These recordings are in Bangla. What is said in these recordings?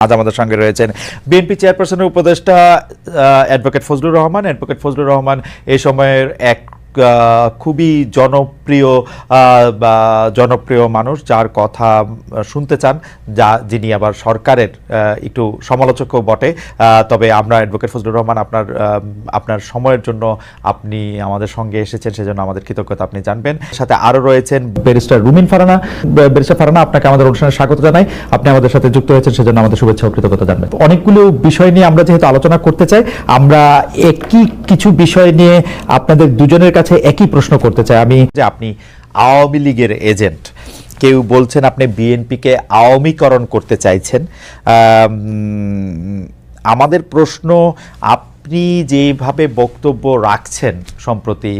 আজ আমাদের সঙ্গে রয়েছেন বিএনপি চেয়ারপারসনের উপদেষ্টা অ্যাডভোকেট ফজলুর রহমান। অ্যাডভোকেট ফজলুর রহমান এই সময়ের এক খুবই জনপ্রিয় বা জনপ্রিয় মানুষ যার কথা শুনতে চান, যা যিনি আবার সরকারের একটু সমালোচকও বটে। তবে আমরা অ্যাডভোকেট ফজলুর রহমান, আপনার আপনার সময়ের জন্য আপনি আমাদের সঙ্গে এসেছেন, সেজন্য আমাদের কৃতজ্ঞতা আপনি জানবেন। সাথে আরও রয়েছেন ব্যারিস্টার রুমিন ফারানা। ব্যারিস্টার ফারানা, আপনাকে আমাদের অনুষ্ঠানে স্বাগত জানাই। আপনি আমাদের সাথে যুক্ত হয়েছেন, সেজন্য আমাদের শুভেচ্ছা ও কৃতজ্ঞতা জানবেন। অনেকগুলো বিষয় নিয়ে আমরা যেহেতু আলোচনা করতে চাই, আমরা একই কিছু বিষয় নিয়ে আপনাদের দুজনের কাছে একই প্রশ্ন করতে চাই। আমি যে আপনি আওয়ামী লীগের এজেন্ট। কেউ বলছেন আপনি বিএনপিকে আওয়ামীকরণ করতে চাইছেন। আমাদের প্রশ্ন, আপনি যেভাবে বক্তব্য রাখছেন সম্প্রতি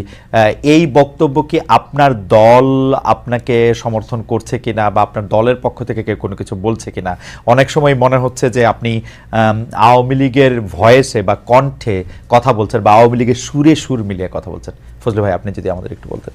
এই বক্তব্য কি আপনার দল আপনাকে সমর্থন করছে কিনা বা আপনার দলের পক্ষ থেকে কেউ কোনো কিছু বলছে কিনা? অনেক সময় মনে হচ্ছে যে আপনি আওয়ামী লীগের ভয়েসে বা কণ্ঠে কথা বলছেন বা আওয়ামী লীগের সুরে সুর মিলিয়ে কথা বলছেন। ফজলু ভাই, আপনি যদি আমাদের একটু বলতেন।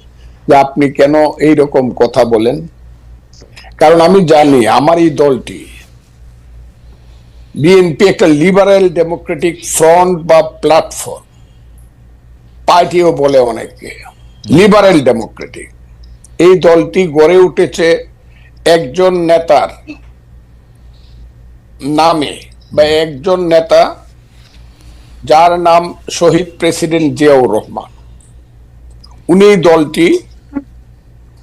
যে আপনি কেন এই রকম কথা বলেন? কারণ আমি জানি আমার এই দলটি বিএনপি একটা লিবারেল ডেমোক্রেটিক ফ্রন্ট বা প্ল্যাটফর্ম পার্টিও বলে অনেকে লিবারেল ডেমোক্রেটিক এই দলটি গড়ে উঠেছে একজন নেতার নামে বা একজন নেতা যার নাম শহীদ প্রেসিডেন্ট জিয়াউর রহমান। উনি দলটি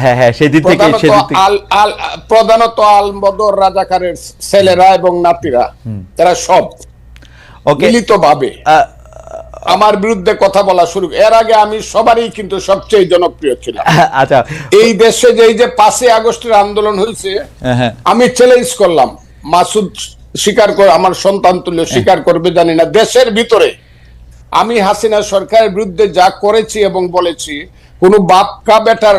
হ্যাঁ হ্যাঁ সেদিন থেকে সেদিন থেকে। আল আল প্রধানত আলবদর রাজাকারের ছেলেরা এবং নাতিরা তারা সব ওকে। আমার বিরুদ্ধে কথা বলা শুরু এর আগে আমি সবারই কিন্তু সবচেয়ে জনপ্রিয় ছিলাম। আচ্ছা। এই দেশে যে এই যে পাঁচই আগস্টের আন্দোলন হয়েছে হ্যাঁ আমি চ্যালেঞ্জ করলাম। মাসুদ স্বীকার করে আমার সন্তান তুল্য স্বীকার করবে জানি না। দেশের ভিতরে আমি হাসিনা সরকারের বিরুদ্ধে যা করেছি এবং বলেছি কোন বাপকা বেটার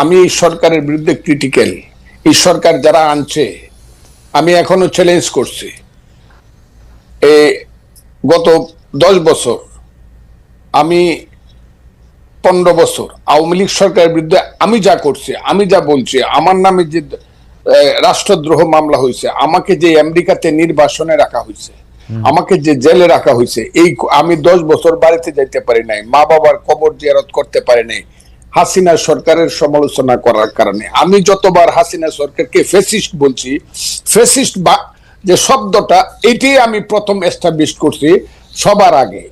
আমি এই সরকারের বিরুদ্ধে ক্রিটিক্যাল এই সরকার যারা আনছে আমি এখনও চ্যালেঞ্জ করছি। এ গত দশ বছর আমি পনেরো বছর আওয়ামী লীগ সরকারের বিরুদ্ধে আমি যা করছি আমি যা বলছি আমার নামে যে রাষ্ট্রদ্রোহ মামলা হয়েছে আমাকে যে আমেরিকাতে নির্বাসনে রাখা হয়েছে আমাকে যে জেলে রাখা হয়েছে এই আমি দশ বছর বাড়িতে যাইতে পারি নাই মা বাবার কবর জিয়ারত করতে পারি নাই হাসিনা সরকারের সমালোচনা করার কারণে। আমি যতবার হাসিনা সরকারকে ফেসিস্ট বলছি ফেসিস্ট বা যে শব্দটা, এটাই আমি প্রথম এস্টাবলিশ করছি সবার আগে।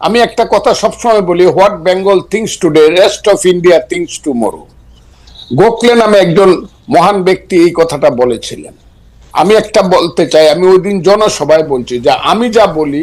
আমি একটা কথা সবসময় বলি, what Bengal thinks today, rest of India thinks tomorrow. Gokhale নামে একজন মহান ব্যক্তি এই কথাটা বলেছিলেন। আমি একটা বলতে চাই, আমি ওই দিন জনসভায় বলছি যে আমি যা বলি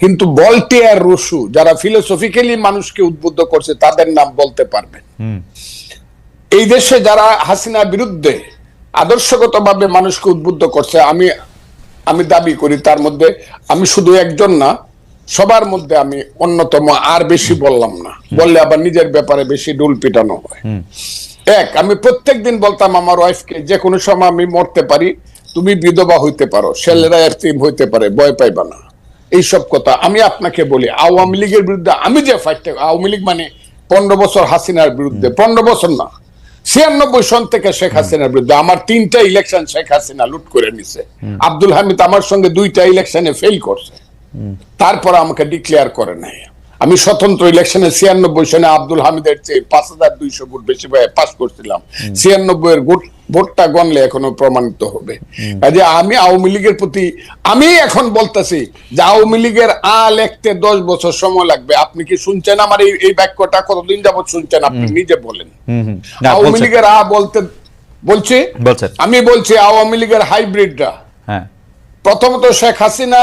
কিন্তু বলটিয়ার রসু যারা ফিলোসফিক্যালি মানুষকে উদ্বুদ্ধ করছে তাদের নাম বলতে পারবেন এই দেশে যারা হাসিনার বিরুদ্ধে আদর্শগতভাবে মানুষকে উদ্বুদ্ধ করছে আমি আমি দাবি করি তার মধ্যে আমি শুধু একজন না সবার মধ্যে আমি অন্যতম আর বেশি বললাম না। বললে আবার নিজের ব্যাপারে বেশি ডুল পিটানো হয়। এক আমি প্রত্যেক দিন বলতাম আমার ওয়াইফকে যে কোনো সময় আমি মরতে পারি তুমি বিধবা হইতে পারো ছেলেরা হইতে পারে ভয় পাইবা না। এইসব কথা। আমি আপনাকে বলি আওয়ামী লীগের বিরুদ্ধে আমি যে ফাইটটা আওয়ামী লীগ মানে পনেরো বছর হাসিনার বিরুদ্ধে। পনেরো বছর না ছিয়ানব্বই সন থেকে শেখ হাসিনার বিরুদ্ধে আমার তিনটা ইলেকশন শেখ হাসিনা লুট করে নিছে। আব্দুল হামিদ আমার সঙ্গে দুইটা ইলেকশনে ফেল করছে। তারপর আমাকে ডিক্লেয়ার করে নাই। আমি স্বতন্ত্র ইলেকশনে ছিয়ানব্বই সনে আব্দুল হামিদের চেয়ে পাঁচ হাজার দুইশো ভোট বেশি পাস করছিলাম। ছিয়ানব্বই এর ভোট ভোটটা গণলে এখনও প্রমাণিত হবে। কাজে আমি আওয়ামী লীগের প্রতি আমি এখন বলতেছি যে আওয়ামী লীগের আ লিখতে দশ বছর সময় লাগবে। আপনি কি শুনছেন আমার এই এই বাক্যটা? কতদিন যাবত শুনছেন আপনি নিজে বলেন। আওয়ামী লীগের আ বলতে বলছি? আমি বলছি আওয়ামী লীগের হাইব্রিডরা। হ্যাঁ। প্রথমত শেখ হাসিনা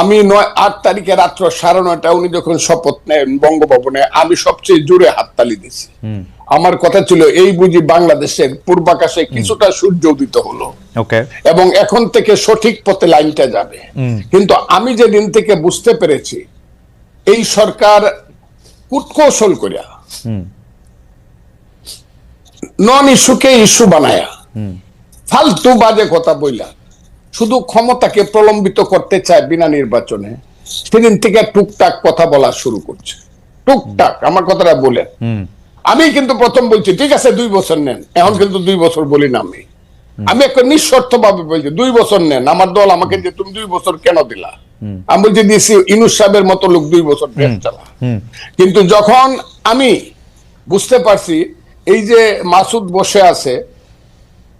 আমি নয় আট তারিখে রাত্র সাড়ে নয়টা উনি যখন শপথ নেন বঙ্গভবনে আমি সবচেয়ে জোরে হাততালি দিছি আমার কথা ছিল এই বুঝি বাংলাদেশের পূর্বাকাশে কিছুটা সূর্য উদিত হলো। এবং এখন থেকে সঠিক পথে লাইনটা যাবে। কিন্তু আমি যেদিন থেকে বুঝতে পেরেছি এই সরকার কুটকৌশল করিয়া নন ইস্যুকে ইস্যু বানায়া ফালতু বাজে কথা বইলা শুধু ক্ষমতাকে প্রলম্বিত করতে চায় বিনা নির্বাচনে সেদিন থেকে টুকটাক কথা বলা শুরু করছে। টুকটাক আমার কথাটা বলেন আমি কিন্তু প্রথম বলছি ঠিক আছে দুই বছর নেন। এখন কিন্তু দুই বছর বলি না আমি। আমি একটা নিঃশর্ত ভাবে বলছি দুই বছর নেন আমার দল আমাকে যে তুমি দুই বছর কেন দিলা? আমি বলছি দিছি ইনুস সাহেবের মতো লোক দুই বছর দেশ চালা। কিন্তু যখন আমি বুঝতে পারছি এই যে মাসুদ বসে আছে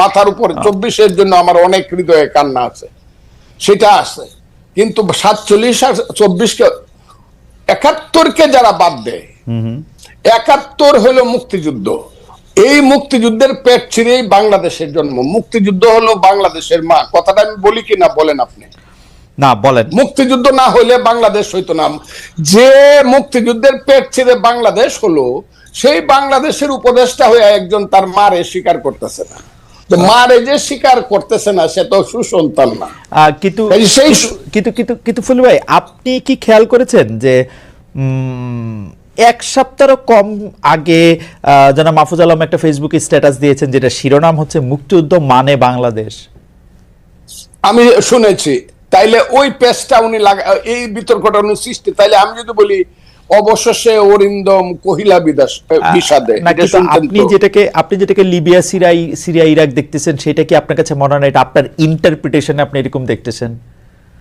মাথার উপরে চব্বিশের জন্য আমার অনেক হৃদয়ে কান্না আছে। সেটা আছে। কিন্তু সাতচল্লিশ আর চব্বিশকে একাত্তরকে যারা বাদ দেয় একাত্তর হলো মুক্তিযুদ্ধ। এই মুক্তিযুদ্ধের পেট ছিঁড়েই বাংলাদেশের জন্ম। মুক্তিযুদ্ধ হলো বাংলাদেশের মা। কথাটা আমি বলি কিনা বলেন আপনি? না বলেন। মুক্তিযুদ্ধ না হইলে বাংলাদেশ হইতো না। যে মুক্তিযুদ্ধের পেট ছেড়ে বাংলাদেশ হলো সেই বাংলাদেশের উপদেষ্টা হয়ে একজন তার মারে স্বীকার করতেছে না। তো মারে যে স্বীকার করতেছে না সে তো সুসন্তান না। কিন্তু সেই কিন্তু- কিন্তু কিন্তু ফুল ভাই আপনি কি খেয়াল করেছেন যে এক সপ্তাহ কম আগে যেন মাহফুজ আলম একটা ফেসবুকে স্ট্যাটাস দিয়েছেন যেটা শিরোনাম হচ্ছে মুক্তিযুদ্ধ মানে বাংলাদেশ? আমি শুনেছি। তাইলে ওই পেজটা উনি লাগা এই বিতর্কটা উনি সৃষ্টি তাইলে আমি যদি বলি অবশেষে অরিন্দম কহিলা বিদাস বিষাদে। আপনি যেটাকে আপনি যেটাকে লিবিয়া সিরিয়াই সিরিয়া ইরাক দেখতেছেন সেটা কি আপনার কাছে মনে হয় না? এটা আপনার ইন্টারপ্রিটেশনে আপনি এরকম দেখতেছেন?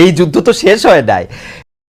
এই যুদ্ধ তো শেষ হয় নাই।